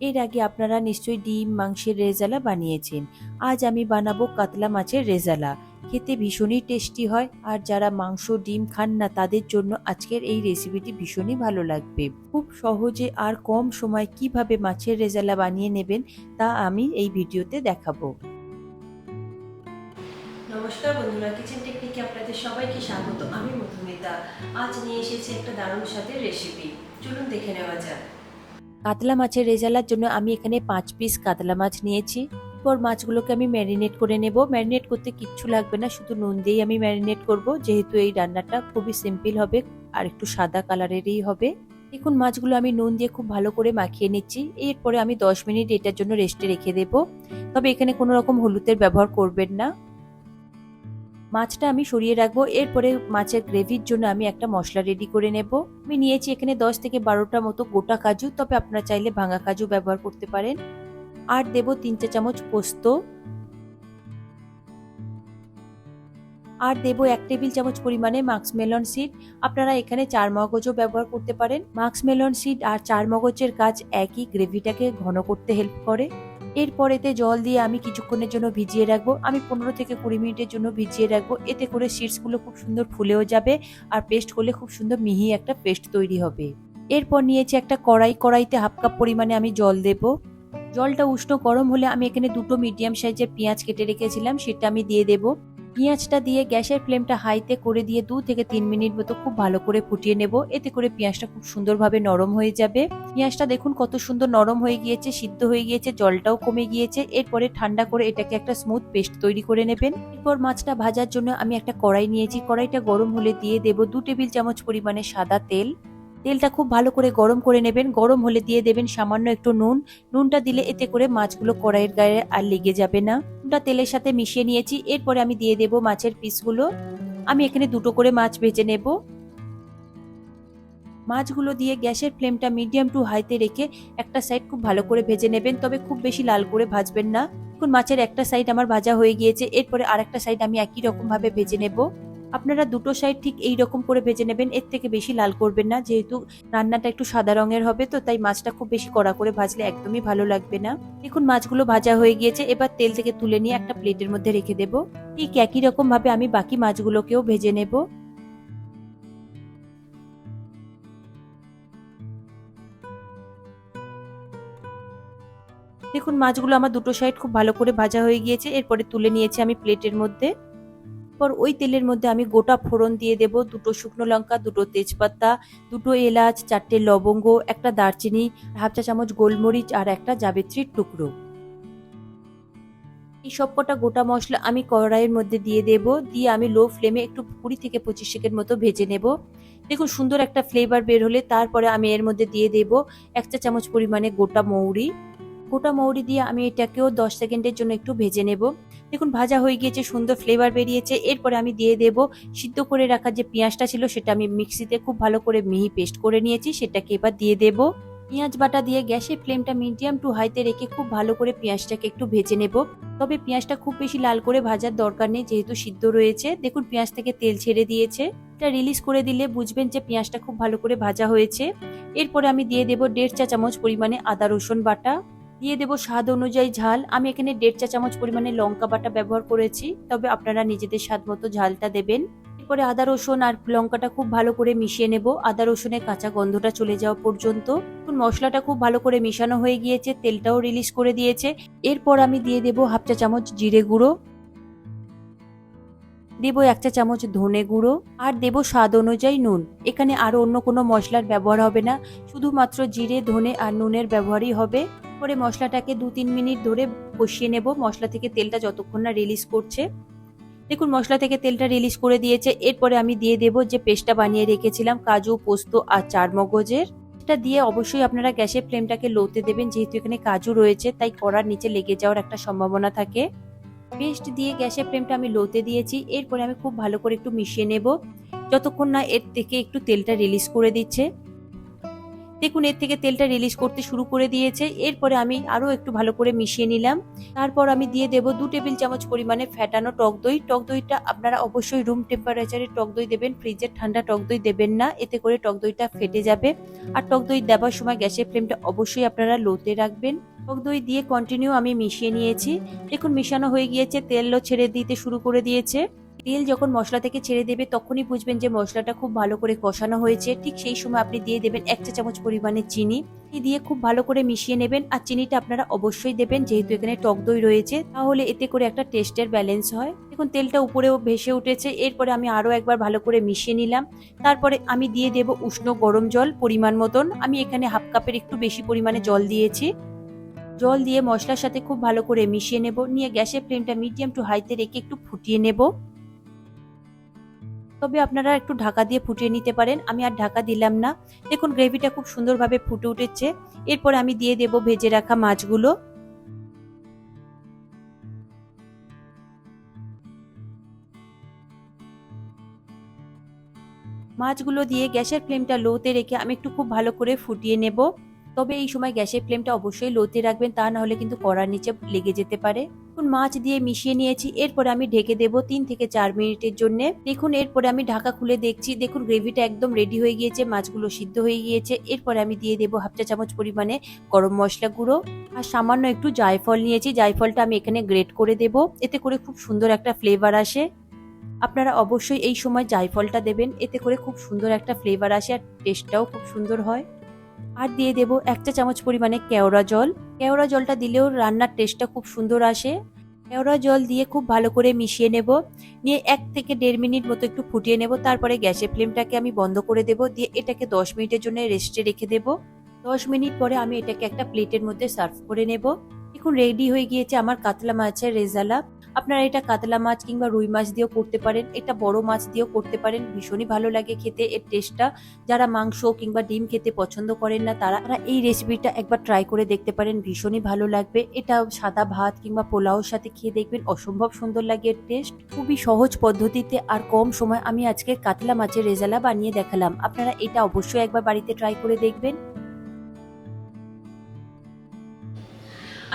এর আগে আপনারা নিশ্চয়ই ডিম, মাংসের রেজালা বানিয়েছেন। আজ আমি বানাবো কাতলা মাছের রেজালা। খেতে ভীষণই টেস্টি হয় আর যারা মাংস, ডিম খান না তাদের জন্য আজকের এই রেসিপিটি ভীষণই ভালো লাগবে। খুব সহজে আর কম সময় কীভাবে মাছের রেজালা বানিয়ে নেবেন তা আমি এই ভিডিওতে দেখাবো। নমস্কার বন্ধুরা কিচেন টেকনিকে আপনাদের সবাইকে স্বাগত। আমি মধুমিতা। আজ নিয়ে এসেছি একটা দারুণ স্বাদের রেসিপি চলুন দেখে নেওয়া যাক। কাতলা মাছের রেজালার জন্য আমি এখানে পাঁচ পিস কাতলা মাছ নিয়েছি। এরপর মাছগুলোকে আমি ম্যারিনেট করে নেব। ম্যারিনেট করতে কিচ্ছু লাগবে না, শুধু নুন দিয়েই আমি ম্যারিনেট করব। যেহেতু এই রান্নাটা খুবই সিম্পল হবে, আর একটু সাদা কালারেরই হবে। দেখুন, মাছগুলো আমি নুন দিয়ে খুব ভালো করে মাখিয়ে নিচ্ছি। এরপরে আমি দশ মিনিট এটার জন্য রেস্টে রেখে দেব। তবে এখানে কোনো রকম হলুদের ব্যবহার করবেন না। মাছটা আমি সরিয়ে রাখব। এরপরে মাছের গ্রেভির জন্য আমি একটা মশলা রেডি করে নেব। আমি নিয়েছি এখানে দশ থেকে বারোটা মতো গোটা কাজু, তবে আপনারা চাইলে ভাঙা কাজু ব্যবহার করতে পারেন। আর দেব তিন চা চামচ পোস্ত। আর দেব এক টেবিল চামচ পরিমাণে মাক্স মেলন সিড। আপনারা এখানে চার মগজও ব্যবহার করতে পারেন। মাক্স মেলন সিড আর চার মগজের কাজ একই, গ্রেভিটাকে ঘন করতে হেল্প করে। এরপর এতে জল দিয়ে আমি কিছুক্ষণের জন্য ভিজিয়ে রাখব। আমি পনেরো থেকে কুড়ি মিনিটের জন্য ভিজিয়ে রাখব। এতে করে সিডসগুলো খুব সুন্দর ফুলেও যাবে আর পেস্ট করলে খুব সুন্দর মিহি একটা পেস্ট তৈরি হবে। এরপর নিয়েছি একটা কড়াই। কড়াইতে হাফ কাপ পরিমাণে আমি জল দেব। জলটা উষ্ণ গরম হলে আমি এখানে দুটো মিডিয়াম সাইজের পেঁয়াজ কেটে রেখেছিলাম। সেটা আমি দিয়ে দেব। পেঁয়াজটা দিয়ে গ্যাসের ফ্লেমটা হাইতে করে দিয়ে দু থেকে তিন মিনিট মতো খুব ভালো করে ফুটিয়ে নেব। এতে করে পেঁয়াজটা খুব সুন্দরভাবে নরম হয়ে যাবে। পেঁয়াজটা দেখুন কত সুন্দর নরম হয়ে গিয়েছে, সিদ্ধ হয়ে গিয়েছে, জলটাও কমে গিয়েছে। এরপরে ঠান্ডা করে এটাকে একটা স্মুথ পেস্ট তৈরি করে নেবেন। এরপর মাছটা ভাজার জন্য আমি একটা কড়াই নিয়েছি। কড়াইটা গরম হলে দিয়ে দেব দু টেবিল চামচ পরিমাণে সাদা তেল। তেলটা খুব ভালো করে গরম করে নেবেন। গরম হলে দিয়ে দেবেন সামান্য একটু নুন। নুনটা দিলে এতে করে মাছগুলো কড়াইয়ের গায়ে আর লেগে যাবে না। নুনটা তেলের সাথে মিশিয়ে নিয়েছি, এরপরে আমি দিয়ে দেব মাছের পিসগুলো। আমি এখানে দুটো করে মাছ ভেজে নেব। মাছগুলো দিয়ে গ্যাসের ফ্লেমটা মিডিয়াম টু হাইতে রেখে একটা সাইড খুব ভালো করে ভেজে নেবেন, তবে খুব বেশি লাল করে ভাজবেন না। এখন মাছের একটা সাইড আমার ভাজা হয়ে গিয়েছে, এরপরে আর একটা সাইড আমি একই রকম ভাবে ভেজে নেব। আপনারা দুটো সাইড ঠিক এই রকম করে ভেজে নেবেন, এর থেকে বেশি লাল করবেন না, যেহেতু রান্নাটা একটু সাদা রঙের হবে, তো তাই মাছটা খুব বেশি কড়া করে ভাজলে একদমই ভালো লাগবে না। দেখুন, মাছগুলো ভাজা হয়ে গিয়েছে, এবার তেল থেকে তুলে নিয়ে একটা প্লেটের মধ্যে রেখে দেব। ঠিক একই রকম ভাবে আমি বাকি মাছগুলোকেও ভেজে নেব। দেখুন, মাছগুলো আমার দুটো সাইড খুব ভালো করে ভাজা হয়ে গিয়েছে, এরপরে তুলে নিয়েছি আমি প্লেটের মধ্যে। পর ওই তেলের মধ্যে আমি গোটা ফোড়ন দিয়ে দেব, দুটো শুকনো লঙ্কা, দুটো তেজপাতা, দুটো এলাচ, চারটে লবঙ্গ, একটা দারচিনি, হাফ চা চামচ গোলমরিচ আর একটা জাবেত্রীর টুকরো। এই সব কটা গোটা মশলা আমি কড়াইয়ের মধ্যে দিয়ে দেব, দিয়ে আমি লো ফ্লেমে একটু কুড়ি থেকে পঁচিশ সেকেন্ড মতো ভেজে নেব। দেখুন, সুন্দর একটা ফ্লেভার বের হলে তারপরে আমি এর মধ্যে দিয়ে দেব এক চা চামচ পরিমাণে গোটা মৌরি। গোটা মৌরি দিয়ে আমি এটাকেও দশ সেকেন্ডের জন্য একটু ভেজে নেব। দেখুন, ভাজা হয়ে গিয়েছে, সুন্দর ফ্লেভার বেরিয়েছে। এরপরে আমি দিয়ে দেব সিদ্ধ করে রাখা যে পেঁয়াজটা ছিল, সেটা আমি মিক্সিতে খুব ভালো করে মিহি পেস্ট করে নিয়েছি, সেটাকে এবার দিয়ে দেব। পেঁয়াজ বাটা দিয়ে গ্যাসের ফ্লেমটা মিডিয়াম টু হাইতে রেখে খুব ভালো করে পেঁয়াজটাকে একটু ভেজে নেব। তবে পেঁয়াজটা খুব বেশি লাল করে ভাজার দরকার নেই, যেহেতু সিদ্ধ রয়েছে। দেখুন, পেঁয়াজ থেকে তেল ছেড়ে দিয়েছে। এটা রিলিজ করে দিলে বুঝবেন যে পেঁয়াজটা খুব ভালো করে ভাজা হয়েছে। এরপরে আমি দিয়ে দেব দেড় চা চামচ পরিমাণে আদা রসুন বাটা। দিয়ে দেবো স্বাদ অনুযায়ী ঝাল। আমি এখানে দেড় চা চামচ পরিমাণে লঙ্কা বাটা ব্যবহার করেছি, তবে আপনারা নিজেদের স্বাদ মতো ঝালটা দেবেন। এরপরে আদা, রসুন আর লঙ্কাটা খুব ভালো করে মিশিয়ে নেব। আদা, রসুনের কাঁচা গন্ধটা চলে যাওয়া পর্যন্ত। মশলাটা খুব ভালো করে মিশানো হয়ে গিয়েছে, তেলটাও রিলিজ করে দিয়েছে। এরপর আমি দিয়ে দেবো হাফ চা চামচ জিরে গুঁড়ো। দেবো এক চা চামচ ধনে গুঁড়ো। আর দেবো স্বাদ অনুযায়ী নুন। এখানে আরও অন্য কোনো মশলার ব্যবহার হবে না। শুধুমাত্র জিরে, ধনে আর নুনের ব্যবহারই হবে। পরে মশলাটাকে দু তিন মিনিট ধরে বসিয়ে নেব। মশলা থেকে তেলটা যতক্ষণ না রিলিজ করছে। দেখুন, মশলা থেকে তেলটা রিলিজ করে দিয়েছে। এরপরে আমি দিয়ে দেব যে পেস্টটা বানিয়ে রেখেছিলাম, কাজু, পোস্ত আর চার মগজের এটা দিয়ে অবশ্যই আপনারা গ্যাসের ফ্লেমটাকে লোতে দেবেন, যেহেতু এখানে কাজু রয়েছে, তাই কড়ার নিচে লেগে যাওয়ার একটা সম্ভাবনা থাকে। পেস্ট দিয়ে গ্যাসের ফ্লেমটা আমি লোতে দিয়েছি। এরপরে আমি খুব ভালো করে একটু মিশিয়ে নেব। যতক্ষণ না এর থেকে একটু তেলটা রিলিজ করে দিচ্ছে। দেখুন, এর থেকে তেলটা রিলিজ করতে শুরু করে দিয়েছে। এরপরে আমি আরও একটু ভালো করে মিশিয়ে নিলাম। তারপর আমি দিয়ে দেবো দু টেবিল চামচ পরিমাণে ফ্যাটানো টক দই। টক দইটা আপনারা অবশ্যই রুম টেম্পারেচারে টক দই দেবেন ফ্রিজের ঠান্ডা টক দই দেবেন না। এতে করে টক দইটা ফেটে যাবে। আর টক দই দেওয়ার সময় গ্যাসের ফ্লেমটা অবশ্যই আপনারা লোতে রাখবেন। টক দই দিয়ে কন্টিনিউ আমি মিশিয়ে নিয়েছি। দেখুন, মিশানো হয়ে গিয়েছে, তেলও ছেড়ে দিতে শুরু করে দিয়েছে। তেল যখন মশলা থেকে ছেড়ে দেবে, তখনই বুঝবেন যে মশলাটা খুব ভালো করে কষানো হয়েছে। ঠিক সেই সময় আপনি দিয়ে দেবেন এক চা চামচ পরিমাণে চিনি। দিয়ে খুব ভালো করে মিশিয়ে নেবেন আর চিনিটা আপনারা অবশ্যই দেবেন, যেহেতু এখানে টক দই রয়েছে। তাহলে এতে করে একটা টেস্টের ব্যালেন্স হয়। দেখুন, তেলটা উপরেও ভেসে উঠেছে। এরপরে আমি আরও একবার ভালো করে মিশিয়ে নিলাম। তারপরে আমি দিয়ে দেব উষ্ণ গরম জল পরিমাণ মতন। আমি এখানে হাফ কাপের একটু বেশি পরিমাণে জল দিয়েছি। জল দিয়ে মশলার সাথে খুব ভালো করে মিশিয়ে নেব। নিয়ে গ্যাসের ফ্লেমটা মিডিয়াম টু হাইতে রেখে একটু ফুটিয়ে নেব। তবে আপনারা একটু ঢাকা দিয়ে ফুটিয়ে নিতে পারেন। আমি আর ঢাকা দিলাম না। দেখুন গ্রেভিটা খুব সুন্দরভাবে ফুটে উঠেছে। এরপর আমি দিয়ে দেব ভেজে রাখা মাছগুলো। মাছগুলো দিয়ে গ্যাসের ফ্লেমটা লোতে রেখে আমি একটু খুব ভালো করে ফুটিয়ে নেব। তবে এই সময় গ্যাসের ফ্লেমটা অবশ্যই লোতে রাখবেন, তা না হলে কিন্তু কড়ার নিচে লেগে যেতে পারে। দেখুন মাছ দিয়ে মিশিয়ে নিয়েছি, এরপরে আমি ঢেকে দেব তিন থেকে চার মিনিটের জন্য। দেখুন, এরপরে আমি ঢাকা খুলে দেখছি, দেখুন গ্রেভিটা একদম রেডি হয়ে গিয়েছে, মাছগুলো সিদ্ধ হয়ে গিয়েছে। এরপরে আমি দিয়ে দেবো হাফ চা চামচ পরিমাণে গরম মশলা গুঁড়ো আর সামান্য একটু জায়ফল নিয়েছি, জায়ফলটা আমি এখানে গ্রেট করে দেব। এতে করে খুব সুন্দর একটা ফ্লেভার আসে। আপনারা অবশ্যই এই সময় জায়ফলটা দেবেন, এতে করে খুব সুন্দর একটা ফ্লেভার আসে আর টেস্টটাও খুব সুন্দর হয়। আর দিয়ে দেব এক চা চামচ পরিমাণে কেওড়া জল। কেওড়া জলটা দিলেও রান্নার টেস্টটা খুব সুন্দর আসে। কেওড়া জল দিয়ে খুব ভালো করে মিশিয়ে নেব। নিয়ে এক থেকে দেড় মিনিট মতো একটু ফুটিয়ে নেব। তারপরে গ্যাসের ফ্লেমটাকে আমি বন্ধ করে দেব। দিয়ে এটাকে দশ মিনিটের জন্য রেস্টে রেখে দেব। দশ মিনিট পরে আমি এটাকে একটা প্লেটের মধ্যে সার্ভ করে নেব। এখন রেডি হয়ে গিয়েছে আমার কাতলা মাছের রেজালা। আপনারা এটা কাতলা মাছ কিংবা রুই মাছ দিয়েও করতে পারেন, এটা বড় মাছ দিয়েও করতে পারেন, ভীষণই ভালো লাগে খেতে, এর টেস্টটা যারা মাংস কিংবা ডিম খেতে পছন্দ করেন না, তারা এই রেসিপিটা একবার ট্রাই করে দেখতে পারেন, ভীষণই ভালো লাগবে। এটা সাদা ভাত কিংবা পোলাওর সাথে খেয়ে দেখবেন, অসম্ভব সুন্দর লাগে এর টেস্ট খুবই সহজ পদ্ধতিতে আর কম সময় আমি আজকে কাতলা মাছের রেজালা বানিয়ে দেখালাম। আপনারা এটা অবশ্যই একবার বাড়িতে ট্রাই করে দেখবেন।